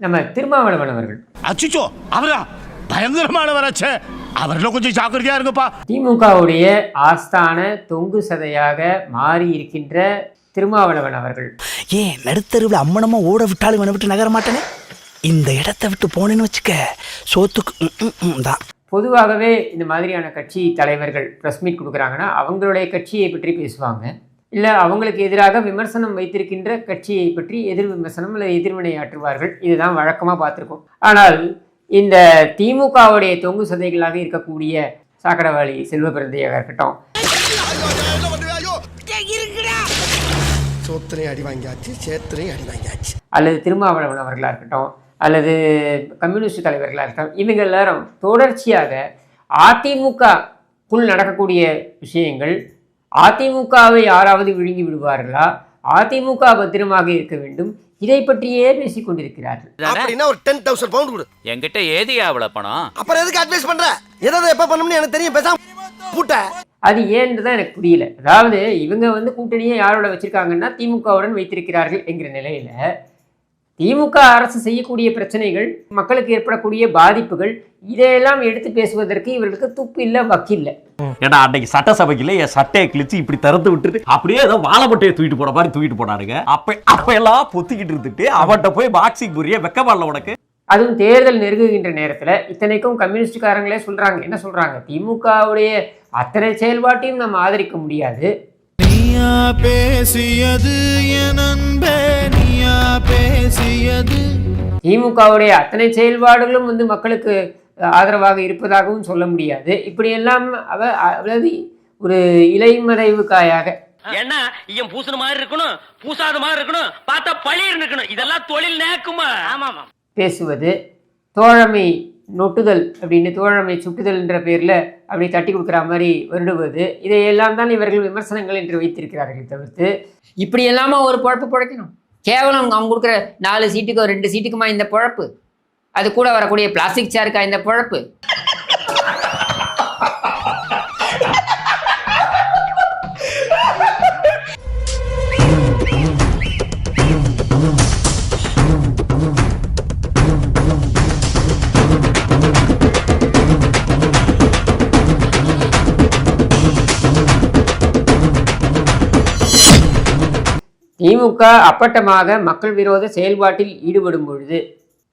நம்ம திருமாவளவன் அவர்கள் அச்சிச்சோ அவரா? பயங்கரமானவராச்சே. அவரில் கொஞ்சம் ஜாக்கிரதையா இருங்கப்பா. திமுகவுடைய ஆஸ்தான தொங்கு சதையாக மாறி இருக்கின்ற திருமாவளவன் அவர்கள் ஏன் நடுத்தருவில் அம்மனமா ஓட விட்டாலும் இவனை விட்டு நகர மாட்டேனே? இந்த இடத்த விட்டு போனேன்னு வச்சுக்க சோத்துக்கு ம், ம், ம் தான். பொதுவாகவே இந்த மாதிரியான கட்சி தலைவர்கள் ப்ரெஸ் மீட் கொடுக்குறாங்கன்னா அவங்களுடைய கட்சியை பற்றி பேசுவாங்க. இல்லை அவங்களுக்கு எதிராக விமர்சனம் வைத்திருக்கின்ற கட்சியை பற்றி எதிர் விமர்சனம் இல்லை எதிர்வினை ஆற்றுவார்கள் இதுதான் வழக்கமாக பார்த்துருக்கோம். ஆனால் இந்த திமுகவுடைய தொங்கு சதைகளாக இருக்கக்கூடிய சாக்கடவாளி இருக்கட்டும். சேத்திரையும் அடி வாங்கியாச்சு அல்லது திருமாவளவன் அவர்களாக இருக்கட்டும் அல்லது கம்யூனிஸ்ட் தலைவர்களாக இருக்கட்டும் இவங்க எல்லாரும் தொடர்ச்சியாக அதிமுகக்குள் நடக்கக்கூடிய விஷயங்கள் அதிமுகவை யாராவது விழுங்கி விடுவார்களா? அதிமுக பத்திரமாக இருக்க வேண்டும். இதை பற்றியே பேசிக் கொண்டிருக்கிறார்கள். அப்படின்னா ஒரு டென் தௌசண்ட் பவுண்ட் கொடு. என்கிட்ட ஏதியா அவ்வளவு பணம்? அப்புறம் எதுக்கு அட்வைஸ் பண்ற? எதாவது எப்ப பண்ணணும்னு எனக்கு தெரியும். பேசாம பூட்ட. அது ஏன்னு தான் எனக்கு புரியல. அதாவது இவங்க வந்து கூட்டணியை யாரோட வச்சிருக்காங்கன்னா திமுகவுடன் வைத்திருக்கிறார்கள் என்கிற நிலையில திமுக அரசு செய்யக்கூடிய பிரச்சனைகள் மக்களுக்கு ஏற்படக்கூடிய பாதிப்புகள் இதையெல்லாம் எடுத்து பேசுவதற்கு இவர்களுக்கு துப்பு இல்லை வக்கில்லை ஏன்னா அன்னைக்கு சட்டசபைக்குள்ள என் சட்டையை கிழிச்சு இப்படி திறந்து விட்டுட்டு அப்படியே ஏதோ வாழைப்பட்டையை தூக்கிட்டு போற மாதிரி தூக்கிட்டு போனாருங்க அப்ப அப்ப எல்லாம் பொத்திக்கிட்டு இருந்துட்டு அவன்கிட்ட போய் பாக்ஸிங் புரிய வெக்கமாடல உனக்கு? அதுவும் தேர்தல் நெருங்குகின்ற நேரத்தில் இத்தனைக்கும் கம்யூனிஸ்டுக்காரங்களே சொல்றாங்க. என்ன சொல்றாங்க? திமுகவுடைய அத்தனை செயல்பாட்டையும் நம்ம ஆதரிக்க முடியாது. பேசியது என் நீயா பேசியது. திமுகவுடைய அத்தனை செயல்பாடுகளும் வந்து மக்களுக்கு ஆதரவாக இருப்பதாகவும் சொல்ல முடியாது. இப்படியெல்லாம் அவ அதாவது ஒரு இலைமறைவு காயாக. என்ன இவன் பூசுன மாதிரி இருக்கணும் பூசாத மாதிரி இருக்கணும் பார்த்தா பழிர் இருக்கணும். இதெல்லாம் தொழில் நேக்குமா? ஆமா ஆமா பேசுவது தோழமை நொட்டுதல் அப்படின்னு தோழமை சுட்டுதல் என்ற பேரில் அப்படி தட்டி கொடுக்குற மாதிரி வருடுவது. இதையெல்லாம் தான் இவர்கள் விமர்சனங்கள் என்று வைத்திருக்கிறார்கள் தவிர்த்து. இப்படி எல்லாமா ஒரு பொழப்பு பிழைக்கணும்? கேவலம் அவங்க கொடுக்குற நாலு சீட்டுக்கோ ரெண்டு சீட்டுக்குமா இந்த பொழப்பு? அது கூட வரக்கூடிய பிளாஸ்டிக் சேருக்கா இந்த பொழப்பு? திமுக அப்பட்டமாக மக்கள் விரோத செயல்பாட்டில் ஈடுபடும் பொழுது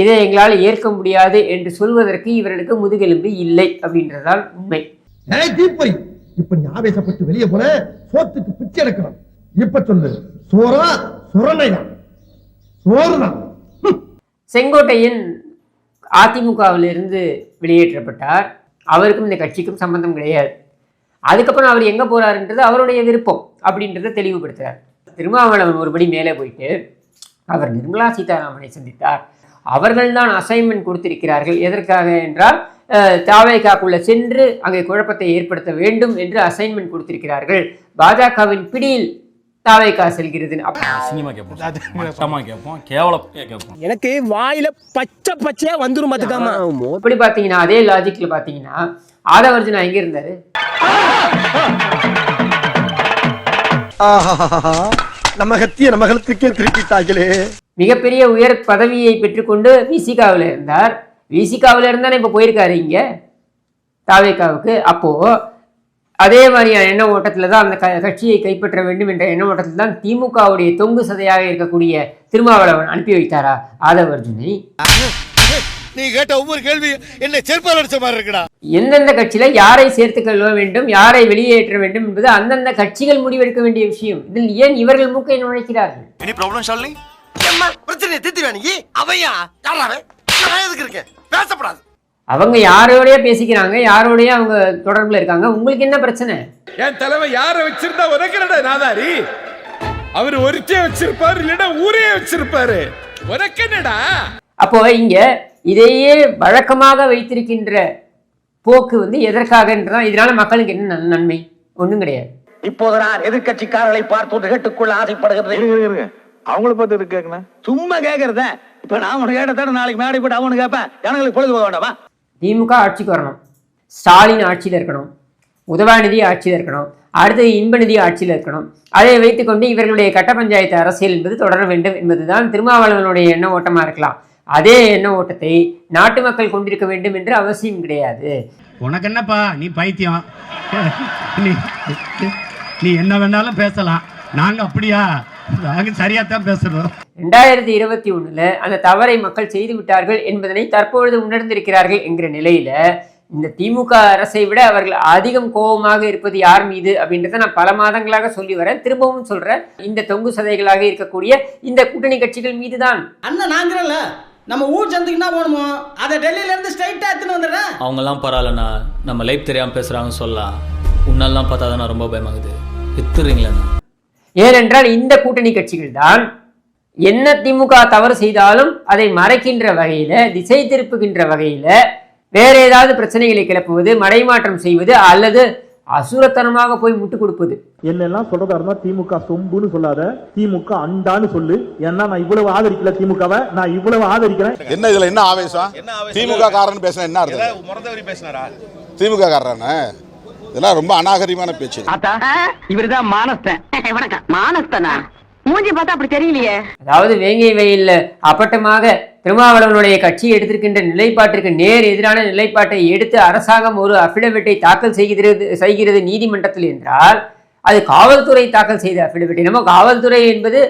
இதை எங்களால் ஏற்க முடியாது என்று சொல்வதற்கு இவர்களுக்கு முதுகெலும்பு இல்லை அப்படின்றதால் உண்மை. இப்ப நீ ஆவேசப்பட்டு வெளியே போன சோத்துக்கு பிச்சை எடுக்கணும். இப்ப சொல்லு சோறா சுரணையா. செங்கோட்டையன் அதிமுகவிலிருந்து வெளியேற்றப்பட்டார். அவருக்கும் இந்த கட்சிக்கும் சம்பந்தம் கிடையாது. அதுக்கப்புறம் அவர் எங்கே போறாருன்றது அவருடைய விருப்பம் அப்படின்றத தெளிவுபடுத்துறார். திருமாவளவன் ஒருபடி மேலே போயிட்டு அவர் நிர்மலா சீதாராமனை சந்தித்தார். அவர்கள்தான் அசைன்மெண்ட் கொடுத்திருக்கிறார்கள். எதற்காக என்றால் தாவேகாக்குள்ள சென்று அங்கே குழப்பத்தை ஏற்படுத்த வேண்டும் என்று அசைன்மெண்ட் கொடுத்திருக்கிறார்கள். பாஜகவின் பிடியில் தாவேகா செல்கிறது. எனக்கு வாயில பச்சை பச்சையா வந்துரும் பாத்துக்காம அப்படி பார்த்தீங்கன்னா அதே லாஜிக்கில் பார்த்தீங்கன்னா ஆதவர்ஜுனா எங்கே இருந்தார். நம்ம கத்திய நம்ம கழுத்துக்கே திருப்பிட்டாங்களே மிகப்பெரிய உயர் பதவியை பெற்றுக்கொண்டு விசிகாவில் இருந்தார். விசிகாவில் இருந்தானே இப்போ போயிருக்காரு இங்கே தாவேக்காவுக்கு. அப்போது அதே மாதிரியான எண்ண ஓட்டத்தில் தான் அந்த க கட்சியை கைப்பற்ற வேண்டும் என்ற எண்ண ஓட்டத்தில் தான் திமுகவுடைய தொங்கு சதையாக இருக்கக்கூடிய திருமாவளவன் அனுப்பி வைத்தாரா ஆதவர்ஜுனை. நீ கேட்ட ஒவ்வொரு கேள்வி என்ன செருப்பால் அடிச்ச மாதிரி இருக்குடா. எந்தெந்த கட்சியில யாரை சேர்த்துக் கொள்ள வேண்டும் யாரை வெளியேற்ற வேண்டும் என்பது அந்தந்த கட்சிகள் முடிவெடுக்க வேண்டிய விஷயம். இதில் ஏன் இவர்கள் மூக்கை நுழைக்கிறார்கள்? எனி ப்ராப்ளம் ஷாலினி அம்மா பிரச்சனையை தீர்த்து நீ? அவையா? யாராவே நான் எதுக்கு இருக்கேன்? பேசப்படாது. அவங்க யாரோடய பேசிக்கிறாங்க யாரோடய அவங்க தொடர்புல இருக்காங்க. உங்களுக்கு என்ன பிரச்சனை? என் தலைவன் யார வச்சிருந்தா உனக்கு என்னடா நாதாரி? அவர் ஒருத்தே வச்சிருப்பாரு இல்லடா ஊரே வச்சிருப்பாரு. உனக்கு என்னடா? அப்போ இங்க இதையே வழக்கமாக வைத்திருக்கின்ற போக்கு வந்து எதற்காகன்றதான் இதனால மக்களுக்கு என்ன நன்- நன்மை? ஒண்ணும் கிடையாது. இப்போது நான் எதிர்கட்சிக்காரர்களை பார்த்து கேட்டுக்கொள்ள ஆசைப்படுகிறேன் அவங்கள பார்த்து இருக்கு கேட்கணும்? சும்மா கேக்குறத இப்ப நான் உனக்கு கேட்டதான நாளைக்கு மேடை போட்டு அவனு கேட்பேன் ஜனங்களுக்கு பொழுது போக வேண்டாமா? திமுக ஆட்சிக்கு வரணும். ஸ்டாலின் ஆட்சியில் இருக்கணும். உதவாநிதி ஆட்சியில் இருக்கணும். அடுத்து இன்பநிதி ஆட்சியில் இருக்கணும். அதை வைத்துக்கொண்டு இவர்களுடைய கட்ட பஞ்சாயத்து அரசியல் என்பது தொடர வேண்டும் என்பதுதான் திருமாவளவனுடைய எண்ண ஓட்டமாக இருக்கலாம். அதே எண்ண ஓட்டத்தை நாட்டு மக்கள் கொண்டிருக்க வேண்டும் என்று அவசியம் கிடையாது. உனக்கு என்னப்பா நீ பைத்தியம். நீ நீ என்ன வேணாலும் பேசலாம். நாங்க அப்படியா? நாங்க சரியா தான் பேசுறோம். ரெண்டாயிரத்தி இருபத்தி ஒண்ணுல அந்த தவறை மக்கள் செய்து விட்டார்கள் என்பதனை தற்பொழுது உணர்ந்திருக்கிறார்கள் என்கிற நிலையில இந்த திமுக அரசை விட அவர்கள் அதிகம் கோபமாக இருப்பது யார் மீது அப்படின்றத நான் பல மாதங்களாக சொல்லி வரேன். திரும்பவும் சொல்றேன். இந்த தொங்கு சதைகளாக இருக்கக்கூடிய இந்த கூட்டணி கட்சிகள் மீதுதான். அண்ணன் நாங்கிறல்ல. நம்ம ஊர் சந்தைக்கு என்ன போகணுமோ அதை டெல்லியில இருந்து ஸ்ட்ரைட்டா எடுத்துன்னு வந்துடுறேன். அவங்கெல்லாம் பரவாயில்லண்ணா. நம்ம லைஃப் தெரியாமல் பேசுகிறாங்கன்னு சொல்லலாம். உன்னாலாம் பார்த்தா தானே ரொம்ப பயமாகுது. வித்துறீங்களேண்ணா. ஏனென்றால் இந்த கூட்டணி கட்சிகள் தான் என்ன திமுக தவறு செய்தாலும் அதை மறைக்கின்ற வகையில திசை திருப்புகின்ற வகையில வேற ஏதாவது பிரச்சனைகளை கிளப்புவது மடைமாற்றம் செய்வது அல்லது அசுரத்தனமாக போய் முட்டு கொடுப்பது. என்னெல்லாம் சொல்றதா இருந்தா திமுக சொம்புன்னு சொல்லாத திமுக அண்டான்னு சொல்லு. ஏன்னா நான் இவ்வளவு ஆதரிக்கல திமுகவை நான் இவ்வளவு ஆதரிக்கிறேன். என்ன இதுல என்ன ஆவேசம்? திமுக காரன் பேசினா என்ன அர்த்தம்? முறந்தவரி பேசினாரா? திமுக காரன? இதெல்லாம் ரொம்ப அநாகரிகமான பேச்சு. இவருதான் மானஸ்தன். வணக்கம். மானஸ்தனா? மூஞ்சி பார்த்தா அப்படி தெரியலையே. அதாவது வேங்கை வெயில்ல அப்பட்டமாக திருமாவளவனுடைய கட்சி எடுத்திருக்கின்ற நிலைப்பாட்டிற்கு நேர் எதிரான நிலைப்பாட்டை எடுத்து அரசாங்கம் ஒரு அபிடவிட்டை தாக்கல் செய்கிறது செய்கிறது நீதிமன்றத்தில் என்றால் அது காவல்துறை தாக்கல் செய்த அபிடவிட் நம்ம காவல்துறை என்பது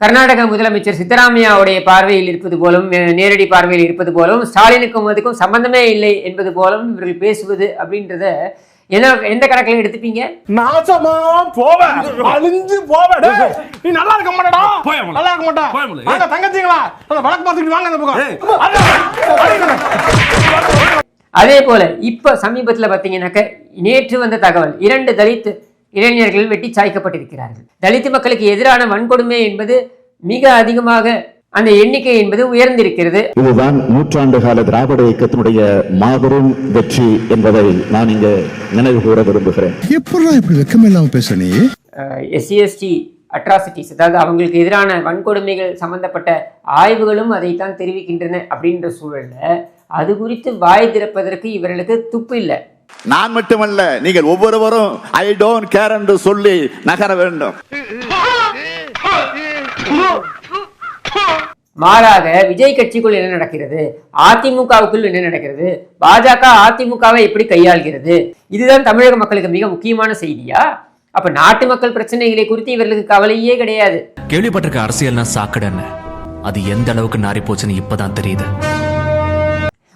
கர்நாடக முதலமைச்சர் சித்தராமையாவுடைய பார்வையில் இருப்பது போலும் நேரடி பார்வையில் இருப்பது போலும் ஸ்டாலினுக்கும் அதுக்கும் சம்பந்தமே இல்லை என்பது போலும் இவர்கள் பேசுவது அப்படின்றத என்ன எந்த கணக்கில் எடுத்துப்பீங்க? நாசமா போவேன் அழிஞ்சு போவேன் நீ நல்லா இருக்க மாட்டடா. நல்லா இருக்க மாட்டா. வாங்க தங்கச்சிங்களா? அந்த வழக்கு பார்த்துட்டு வாங்க அந்த பக்கம். அதே போல இப்ப சமீபத்துல பாத்தீங்கன்னாக்க நேற்று வந்த தகவல் இரண்டு தலித் இளைஞர்கள் வெட்டி சாய்க்கப்பட்டிருக்கிறார்கள். தலித் மக்களுக்கு எதிரான வன்கொடுமை என்பது மிக அதிகமாக அந்த எண்ணிக்கை என்பது உயர்ந்திருக்கிறது. இதுதான் நூற்றாண்டு கால திராவிட இயக்கத்தினுடைய மாபெரும் வெற்றி என்பதை நான் இங்க நினைவு கூற விரும்புகிறேன். எப்படி இப்படி வெக்கம் இல்லாம பேச நீ எஸ்சி எஸ்டி அட்ராசிட்டிஸ் அதாவது அவங்களுக்கு எதிரான வன்கொடுமைகள் சம்பந்தப்பட்ட ஆய்வுகளும் அதைத்தான் தெரிவிக்கின்றன அப்படின்ற சூழல்ல அது குறித்து வாய் திறப்பதற்கு இவர்களுக்கு துப்பு இல்லை. நான் மட்டுமல்ல நீங்கள் ஒவ்வொருவரும் ஐ டோன்ட் கேர் என்று சொல்லி நகர வேண்டும். மாறாக விஜய் கட்சிக்குள் என்ன நடக்கிறது? அதிமுகவுக்குள் என்ன நடக்கிறது? பாஜக அதிமுகவை எப்படி கையாள்கிறது? இதுதான் தமிழக மக்களுக்கு மிக முக்கியமான செய்தியா? அப்ப நாட்டு மக்கள் பிரச்சனைகளை குறித்து இவர்களுக்கு கவலையே கிடையாது. கேள்விப்பட்டிருக்க அரசியல்னா சாக்கடைன்னு அது எந்த அளவுக்கு நாரி போச்சுன்னு இப்பதான் தெரியுது.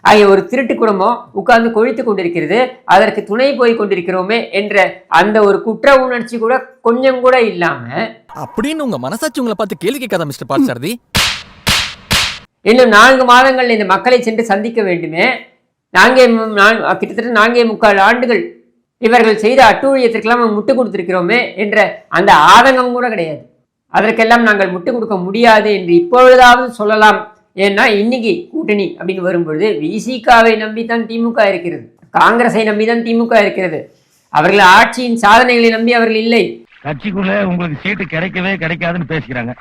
ஆகிய ஒரு திருட்டு குடும்பம் உட்கார்ந்து கொழித்து கொண்டிருக்கிறது. அதற்கு துணை போய் கொண்டிருக்கிறோமே என்ற அந்த ஒரு குற்ற உணர்ச்சி கூட கொஞ்சம் கூட இல்லாம அப்படின்னு உங்க மனசாட்சி உங்களை பார்த்து கேள்வி கேட்காத மிஸ்டர் பார்சாரதி இன்னும் நான்கு மாதங்கள் இந்த மக்களை சென்று சந்திக்க வேண்டுமே. நான்கே கிட்டத்தட்ட நான்கே முக்கால் ஆண்டுகள் இவர்கள் செய்த அட்டூழியத்திற்கெல்லாம் முட்டு கொடுத்திருக்கிறோமே என்ற அந்த ஆதங்கம் கூட கிடையாது. அதற்கெல்லாம் நாங்கள் முட்டு கொடுக்க முடியாது என்று இப்பொழுதாவது சொல்லலாம். ஏன்னா இன்னைக்கு கூட்டணி அப்படின்னு வரும்பொழுது விசிகாவை நம்பித்தான் திமுக இருக்கிறது. காங்கிரஸை நம்பிதான் திமுக இருக்கிறது. அவர்கள் ஆட்சியின் சாதனைகளை நம்பி அவர்கள் இல்லை. கட்சிக்குள்ள உங்களுக்கு சீட்டு கிடைக்கவே கிடைக்காதுன்னு பேசுகிறாங்க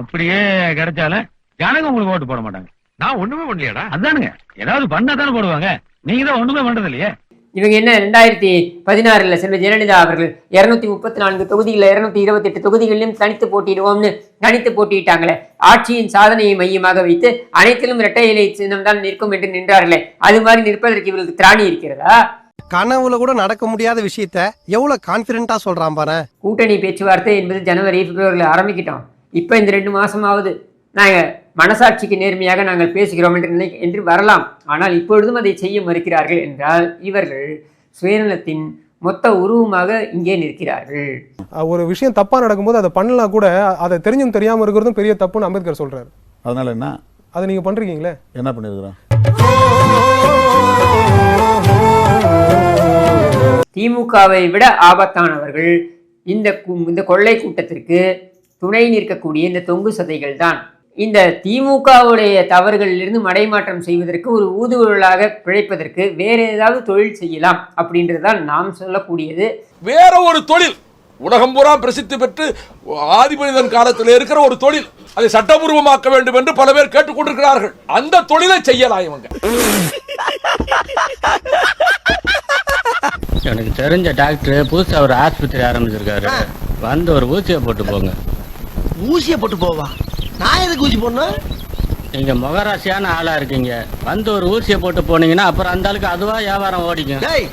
அப்படியே கிடைச்சாலும் ஜனங்க உங்களுக்கு ஓட்டு போட மாட்டாங்க. நான் ஒண்ணுமே பண்ணலையாடா. அதானுங்க. ஏதாவது பண்ணா தானே போடுவாங்க. நீங்க தான் ஒண்ணுமே பண்றது இல்லையே இவங்க என்ன ரெண்டாயிரத்தி பதினாறுல செல்வ ஜெயலலிதா அவர்கள் இருநூத்தி முப்பத்தி நான்கு தொகுதிகளில் இருநூத்தி இருபத்தி எட்டு தொகுதிகளிலும் தனித்து போட்டியிடுவோம்னு தனித்து போட்டியிட்டாங்களே. ஆட்சியின் சாதனையை மையமாக வைத்து அனைத்திலும் இரட்டை இலை சின்னம் தான் நிற்கும் என்று நின்றார்களே. அது மாதிரி நிற்பதற்கு இவர்களுக்கு திராணி இருக்கிறதா? கனவுல கூட நடக்க முடியாத விஷயத்த எவ்வளவு கான்பிடண்டா சொல்றான் பாரு. கூட்டணி பேச்சுவார்த்தை என்பது ஜனவரி பிப்ரவரியில் ஆரம்பிக்கிட்டோம். இப்போ இந்த ரெண்டு மாசமாவது. நாங்கள் மனசாட்சிக்கு நேர்மையாக நாங்கள் பேசுகிறோம் என்று நினை என்று வரலாம். ஆனால் இப்பொழுதும் அதை செய்ய மறுக்கிறார்கள் என்றால் இவர்கள் சுயநலத்தின் மொத்த உருவமாக இங்கே நிற்கிறார்கள். ஒரு விஷயம் தப்பா நடக்கும்போது அதை பண்ணலாம் கூட அதை தெரிஞ்சும் தெரியாம இருக்கிறதும் பெரிய தப்புன்னு அம்பேத்கர் சொல்றாரு. அதனால என்ன? அதை நீங்க பண்றீங்களே? என்ன பண்ணிருக்கிறோம்? திமுகவை விட ஆபத்தானவர்கள் இந்த இந்த கொள்ளை கூட்டத்திற்கு துணை நிற்கக்கூடிய இந்த தொங்கு சதைகள் தான் இந்த திமுகவுடைய தவறுகளிலிருந்து மடைமாற்றம் செய்வதற்கு ஒரு ஊதுகுழலாக பிழைப்பதற்கு வேற ஏதாவது தொழில் செய்யலாம் அப்படின்றது தான் நாம் சொல்லக்கூடியது. வேற ஒரு தொழில். உலகம் பூரா பிரசித்தி பெற்று ஆதிமனிதன் காலத்தில் இருக்கிற ஒரு தொழில். அதை சட்டபூர்வமாக்க வேண்டும் என்று பல பேர் கேட்டுக்கொண்டிருக்கிறார்கள். அந்த தொழிலை செய்யலாம் இவங்க. எனக்கு தெரிஞ்ச டாக்டர் புதுசா ஒரு ஆஸ்பத்திரி ஆரம்பிச்சிருக்காரு. வந்து ஒரு ஊசியை போட்டு போங்க. ஊசிய போட்டு போவா? நான் எதுக்கு ஊசி போடணும்? நீங்க முகராசியான ஆளா இருக்கீங்க. வந்து ஒரு ஊசியை போட்டு போனீங்கன்னா அப்புறம் அந்த ஆளுக்கு அதுவா வியாபாரம் ஓடிக்கும். டேய்.